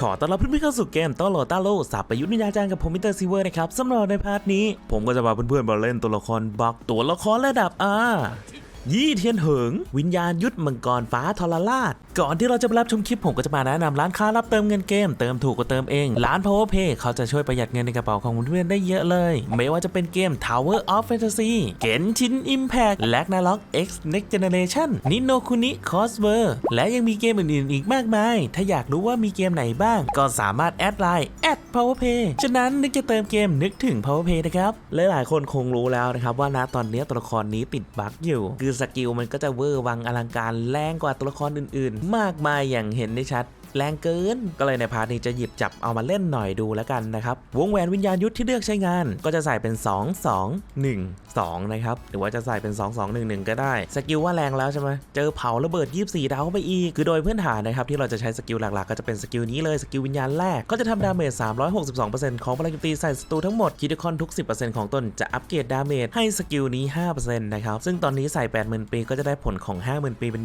ขอต้อนรับเพื่อนๆเข้าสู่เกมต้อโลต้าโลสับประยุทธ์นิยาจารย์กับผมมิสเตอร์ซีเวอร์นะครับสำหรับในพาร์ทนี้ ผมก็จะพาเพื่อนๆมาเล่นตัวละครบักตัวละครระดับ R ยี่เทียนเหิง วิญญาณยุทธมังกรฟ้าทรราช ก่อนที่เราจะไปรับชมคลิปผมก็จะมาแนะนำร้านค้ารับเติมเงินเกม เติมถูกก็เติมเอง ร้าน Power Pay เขาจะช่วยประหยัดเงินในกระเป๋าของเพื่อนได้เยอะเลย ไม่ว่าจะเป็นเกม Tower of Fantasy Genshin Impact Ragnarok X Next Generation Nino Kuni Crossword และยังมีเกมอื่นๆ อีกมากมาย ถ้าอยากรู้ว่ามีเกมไหนบ้าง ก็สามารถแอดไลน์แอด @powerpay ฉะนั้นนึกจะเติมเกมนึกถึง powerpay นะครับ หลายๆคนคงรู้แล้วนะครับว่าณตอนนี้ตัวละครนี้ติดบั๊กอยู่ คือสกิลมันก็จะเวอร์วังอลังการแรงกว่าตัวละครอื่นๆ มากมายอย่างเห็นได้ชัด แรงเกิน ก็เลยในพาร์ทนี้จะหยิบจับเอามาเล่นหน่อยดูแล้วกันนะครับ วงแหวนวิญญาณยุทธที่เลือกใช้งาน ก็จะใส่เป็น 2 2 1 2 นะครับ หรือว่าจะใส่เป็น 2 2 1 1 ก็ได้ สกิลว่าแรงแล้วใช่ไหมเจอเผาระเบิด 24 ดาวเข้าไปอีก คือโดยพื้นฐานนะครับที่เราจะใช้สกิลหลักๆ ก็จะเป็นสกิลนี้เลยสกิลวิญญาณแรก ก็จะทำดาเมจ 362%ของพลังโจมตีใส่ศัตรูทั้งหมดคิดคอนทุก 10%ของตนจะอัปเกรดดาเมจให้สกิลนี้ 5%นะครับ ซึ่งตอนนี้ใส่ 80,000 ปีก็จะได้ผลของ 50,000 ปีเป็น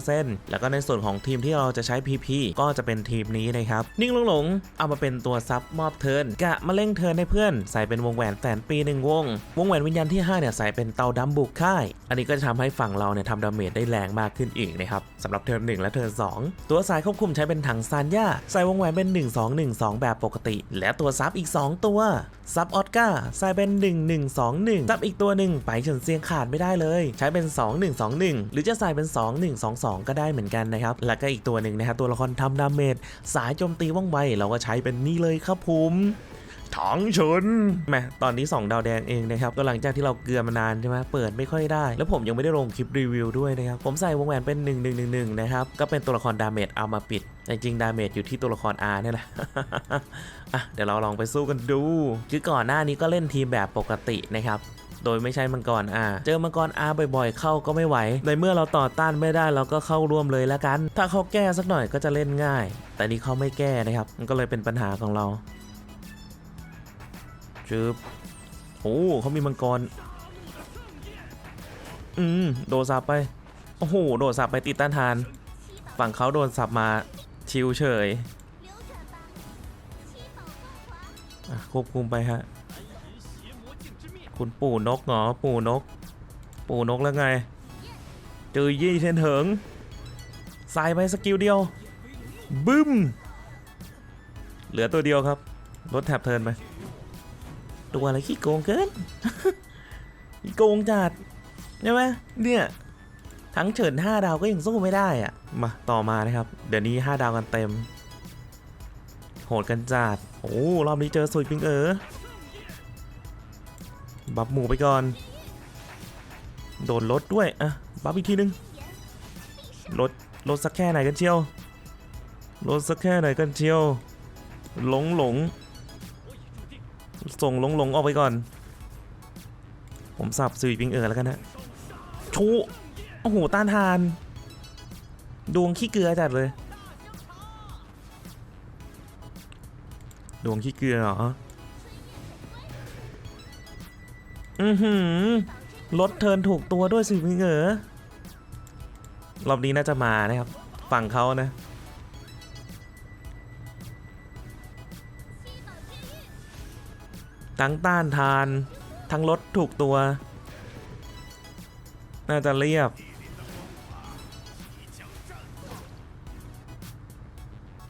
20%แล้วก็ในส่วนของทีมที่เราจะใช้ PP ก็็จะเป็นทีมนี้นะครับ นิ่งหลงหลงๆเอามาเป็นตัวซับมอบเทินกะมาเร่งเทินให้เพื่อน ใส่เป็นวงแหวนแสนปีหนึ่งวง วงแหวนวิญญาณที่ 5 เนี่ย ใส่เป็นเตาดำบุกค่าย อันนี้ก็จะทำให้ฝั่งเราเนี่ยทำดาเมจได้แรงมากขึ้นอีกนะครับสำหรับเทิร์น1และเทิร์น2 ตัวสายควบคุมใช้เป็นถังซานย่าใส่วงแหวนเป็น 1 2 1 2 แบบปกติ และตัวซับอีก 2 ตัวซับออสการ์ใส่เป็น 1 1 2 1ซับอีกตัวหนึ่งไปเฉินเซียงขาดไม่ได้เลย ใช้เป็น 2 1 2 1 หรือจะใส่เป็น 2 1 2 2 ก็ได้เหมือนกันนะครับแล้วก็อีกตัวหนึ่งนะครับตัวละครทำดาเมจสายโจมตีว่องไวเราก็ใช้เป็นนี่เลยครับผมถังเฉินแหมตอนนี้ 2 ดาวแดงเองนะครับก็หลังจากที่เราเกลือมานานใช่ไหมเปิดไม่ค่อยได้ แล้วผมยังไม่ได้ลงคลิปรีวิวด้วยนะครับ ผมใส่วงแหวนเป็น 1 1 1 1 นะครับ ก็เป็นตัวละครดาเมจเอามาปิดแต่จริงๆดาเมจอยู่ที่ตัวละคร R เนี่ยแหละอะเดี๋ยวเราลองไปสู้กันดู คือก่อนหน้านี้ก็เล่นทีมแบบปกตินะครับ โดยไม่ใช่มังกรอาเจอมังกรอาบ่อยๆ เข้าก็ไม่ไหว ในเมื่อเราต่อต้านไม่ได้เราก็เข้าร่วมเลยแล้วกัน ถ้าเขาแก้สักหน่อยก็จะเล่นง่าย แต่นี่เขาไม่แก้นะครับ มันก็เลยเป็นปัญหาของเราจึบโอ้เขามีมังกร อืม โดนสับไป โอ้โห โดนสับไปติดต้านทาน ฝั่งเขาโดนสับมาชิวเฉยควบคุมไปฮะ คุณปู่นกเหรอปู่นก ปู่นกแล้วไงเจอยี่เทนเหิงใส่ไปสกิลเดียวบึ้ม เหลือตัวเดียวครับลดแทบเทินไปตัวอะไรขี้โกงเกินโกงจัดใช่ไหมเนี่ย ทั้งเฉิน5ดาวก็ยังสู้ไม่ได้อะมาต่อมานะครับ เดี๋ยวนี้ 5 ดาวกันเต็ม โหดกันจัดโอ้รอบนี้เจอสุยปิงเออ บับหมูไปก่อน โดนลดด้วย อะ บับอีกทีนึงลดลดสักแค่ไหนกันเชียวลดสักแค่ไหนกันเชียว หลงหลง ส่งหลงหลงออกไปก่อน ผมสับสุยปิงเออแล้วกันนะชูโอ้โห ต้านทาน ดวงขี้เกลือจัดเลย ดวงขี้เกลือเหรอ อือหือรถเทินถูกตัวด้วยสิพี่เหงอรอบนี้น่าจะมานะครับ ฝั่งเขานะ ทั้งต้านทาน ทั้งรถถูกตัว น่าจะเรียบ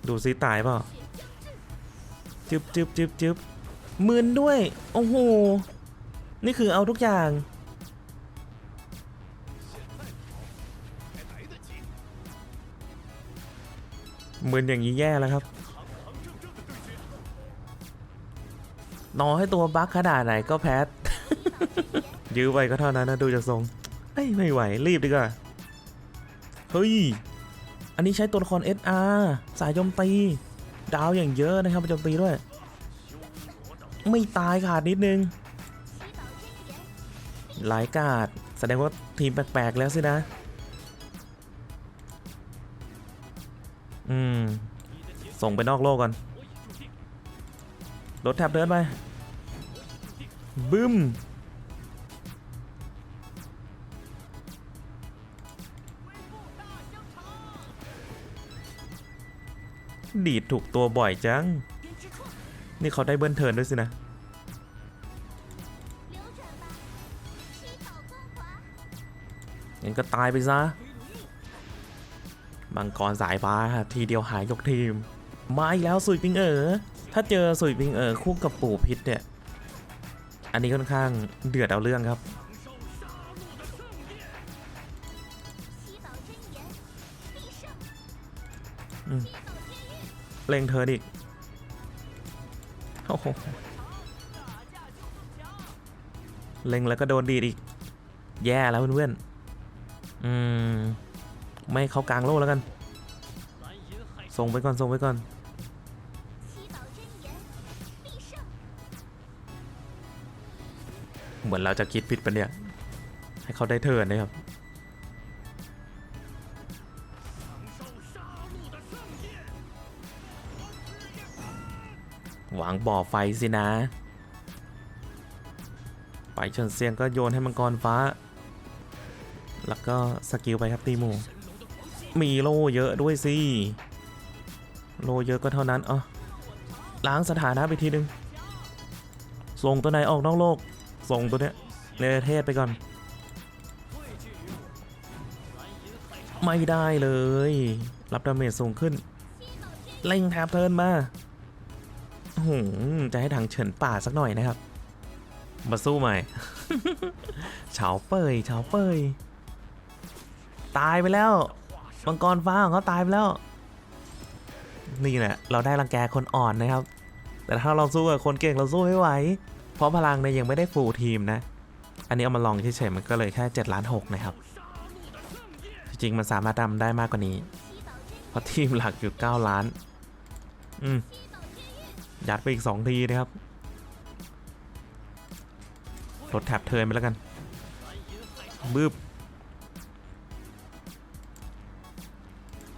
ดูซิตายเปล่าจึบจึบจึบจึบมืนด้วย โอ้โห นี่คือเอาทุกอย่าง เหมือนอย่างนี้แย่แล้วครับ นอให้ตัวบั๊กขนาดไหนก็แพ้ยื้อไปก็เท่านั้นนะดูจากทรงเอ้ยไม่ไหว รีบดีกว่า เฮ้ย อันนี้ใช้ตัวละคร SR สายโจมตี ดาวอย่างเยอะนะครับโจมตีด้วย ไม่ตายขาดนิดนึง หลายกาดแสดงว่าทีมแปลกๆแล้วสินะ อืม ส่งไปนอกโลกก่อน รถแทบเดินไป บึ้ม ดีดถูกตัวบ่อยจัง นี่เขาได้เบิ้ลเทิร์นด้วยสินะ งั้นก็ตายไปซะมังกรสายฟ้าครับทีเดียวหายยกทีม มาอีกแล้วสุยปิงเอ๋อถ้าเจอสุยปิงเอ๋อคู่กับปู่พิษเนี่ย อันนี้ค่อนข้างเดือดเอาเรื่องครับ เล่งเธอดิเล่งแล้วก็โดนดีดอีก แย่แล้วเพื่อนๆ อืม ไม่เข้ากลางโลกแล้วกัน ส่งไปก่อนส่งไปก่อนเหมือนเราจะคิดผิดไปเนี่ย ให้เขาได้เทิร์นนะครับ หวังบ่อไฟสินะ ไปเฉินเซียงก็โยนให้มังกรฟ้า แล้วก็สกิลไปครับตีหมูมีโลเยอะด้วยสิ โลเยอะก็เท่านั้นอ๋อล้างสถานะไปทีนึง ส่งตัวไหนออกนอกโลก ส่งตัวเนี้ยในประเทศไปก่อน ไม่ได้เลย รับดาเมจสูงขึ้น เล่งแทบเทินมาโอ้โหจะให้ทางเฉินป่าสักหน่อยนะครับ มาสู้ใหม่ เฉาเปยเฉาเปย ตายไปแล้วมังกรฟ้าของเขาตายไปแล้ว นี่แหละเราได้รังแกคนอ่อนนะครับ แต่ถ้าเราสู้กับคนเก่งเราสู้ไม่ไหว เพราะพลังเนี่ยยังไม่ได้ฟูลทีมนะ อันนี้เอามาลองเฉยๆมันก็เลยแค่7ล้าน6นะครับ จริงๆมันสามารถทำได้มากกว่านี้ เพราะทีมหลักอยู่ 9 ล้าน อืมยัดไปอีก 2 ทีนะครับลดแท็บเทิร์นไปแล้วกัน บึ้บ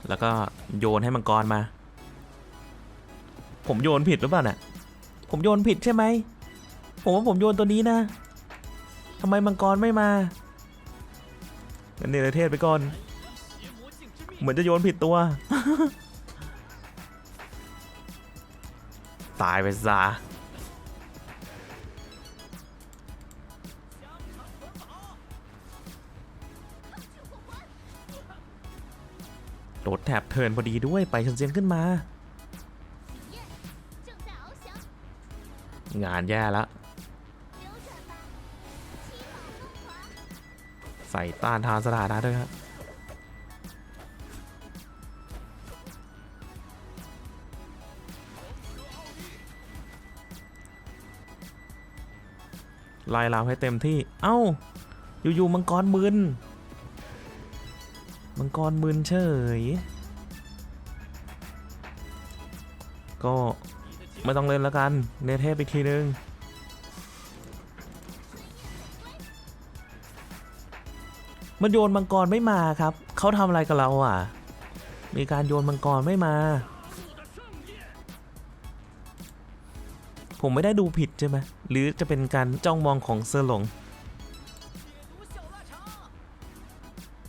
แล้วก็โยนให้มังกรมา ผมโยนผิดหรือเปล่าน่ะ ผมโยนผิดใช่ไหม ผมว่าผมโยนตัวนี้นะทำไมมังกรไม่มางั้นเนรเทศไปก่อน เหมือนจะโยนผิดตัว ตายไปซะ โดดแถบเทินพอดีด้วยไปเฉียงขึ้นมา งานแย่ละใส่ต้านทานสถานะด้วยครับลายลาวให้เต็มที่ เอ้า อยู่ๆมังกรมืน มังกรมึนเฉย ก็ไม่ต้องเล่นแล้วกัน เนเทพอีกทีนึง มันโยนมังกรไม่มาครับ เขาทำอะไรกับเราอะ มีการโยนมังกรไม่มา ผมไม่ได้ดูผิดใช่ไหม หรือจะเป็นการจ้องมองของเซอร์หลง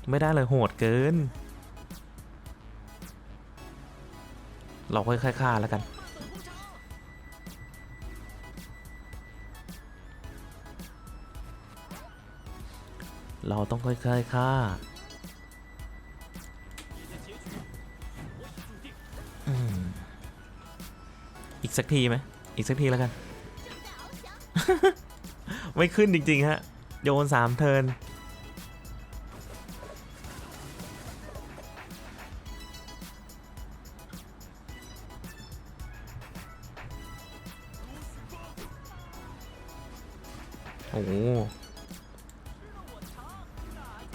ไม่ได้เลยโหดเกิน เราค่อยๆฆ่าแล้วกัน เราต้องค่อยๆฆ่าอีกสักทีไหมอีกสักทีแล้วกัน ไม่ขึ้นจริง ๆ ฮะ โยนสามเทิน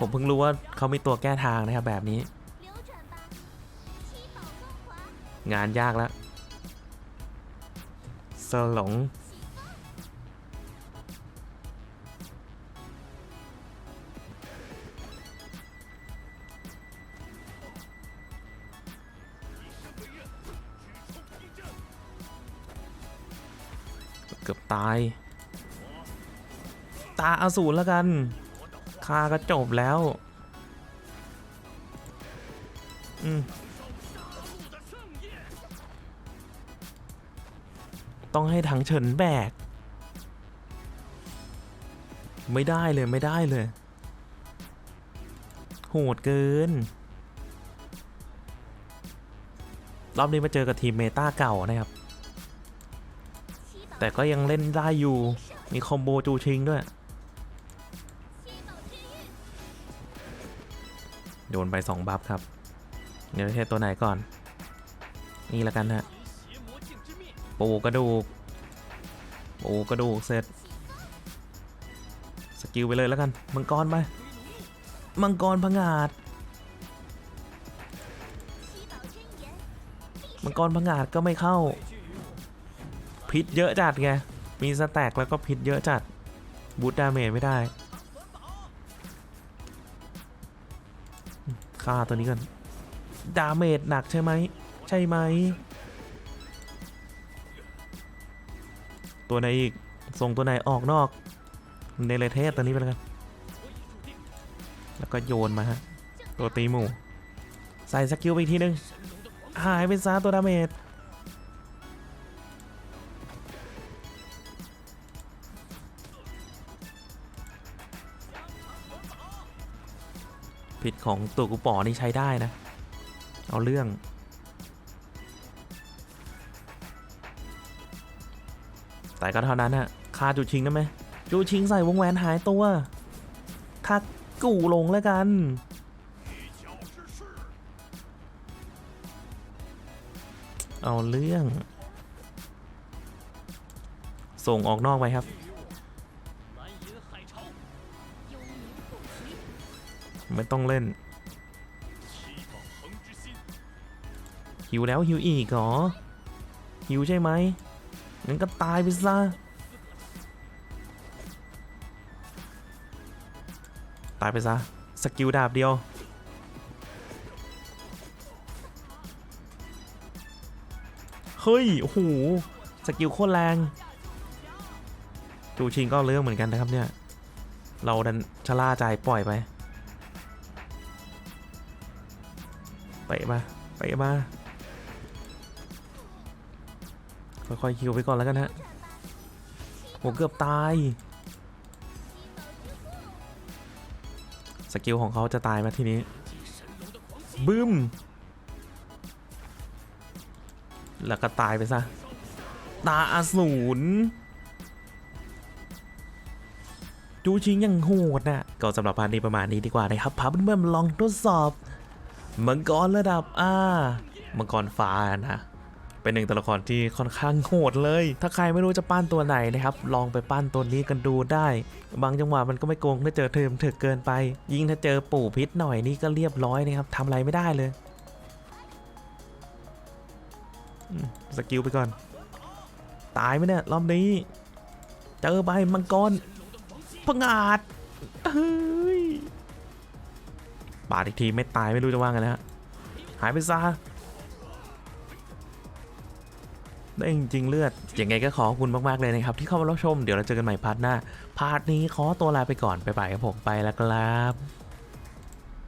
ผมเพิ่งรู้ว่าเขามีตัวแก้ทางนะครับแบบนี้ งานยากแล้วสลงเกือบตาย ตาอาสูรแล้วกัน คาก็จบแล้ว อืม ต้องให้ถังเฉินแบก ไม่ได้เลยไม่ได้เลย โหดเกิน รอบนี้มาเจอกับทีมเมตาเก่านะครับ แต่ก็ยังเล่นได้อยู่ มีคอมโบจูชิงด้วย โดนไป 2 บัฟครับ เดี๋ยวใช้ตัวไหนก่อน นี่ละกันฮะปูกระดูกปูกระดูกเสร็จ สกิลไปเลยแล้วกัน มังกรไป มังกรพังอาดมังกรพังอาดก็ไม่เข้า พิษเยอะจัดไง มีสแต็กแล้วก็พิษเยอะจัด บูตดาเมจไม่ได้ ฆ่าตัวนี้ก่อน ดาเมจหนักใช่ไหม ใช่ไหม ตัวไหนอีก ส่งตัวไหนออกนอก ในเลเทสตัวนี้ไปแล้วกัน แล้วก็โยนมาฮะ ตัวตีหมู่ ใส่สกิลไปอีกทีนึง หายไปซะตัวดาเมจ ผิดของตัวกูป๋อนี่ใช้ได้นะ เอาเรื่อง แต่ก็เท่านั้นฮะคาจูชิงได้ไหมจูชิงใส่วงแหวนหายตัวทักกูลงแล้วกันเอาเรื่อง ส่งออกนอกไปครับ ไม่ต้องเล่นหิวแล้วหิวอีกเหรอหิวใช่ไหมงั้นก็ตายไปซะตายไปซะสกิลดาบเดียวเฮ้ยโอ้โหสกิลโคตรแรงจูชิงก็เรื่องเหมือนกันนะครับเนี่ย เราดันชะล่าใจปล่อยไป ไปมาไปมาค่อยๆคิวไปก่อนแล้วกันฮะผมเกือบตาย สกิลของเขาจะตายมาทีนี้ บึ้ม แล้วก็ตายไปซะ ตาอสูรจูชิงยังโหดนะ ก็สำหรับพาร์ทนี้ประมาณนี้ดีกว่านะครับพาเพื่อนๆมลองทดสอบ มังกรระดับอามังกรฟ้านะเป็นหนึ่งตัวละครที่ค่อนข้างโหดเลย ถ้าใครไม่รู้จะปั้นตัวไหนนะครับ ลองไปปั้นตัวนี้กันดูได้ บางจังหวะมันก็ไม่โกงถ้าเจอเทอมถึกเกินไป ยิ่งถ้าเจอปู่พิษหน่อยนี่ก็เรียบร้อยนะครับทำอะไรไม่ได้เลย สกิลไปก่อน ตายไหมเนี่ยรอบนี้ เจอใบมังกรพงาด ปาดอีกทีไม่ตายไม่รู้จะว่าไงนะฮะหายไปซะได้จริง ๆ เลือด อยังไงก็ขอบคุณมาก ๆ เลยนะครับ ที่เข้ามารับชม เดี๋ยวเราเจอกันใหม่พาร์ทหน้า พาร์ทนี้ขอตัวลาไปก่อน ไปไปกับผมไปแล้วครับ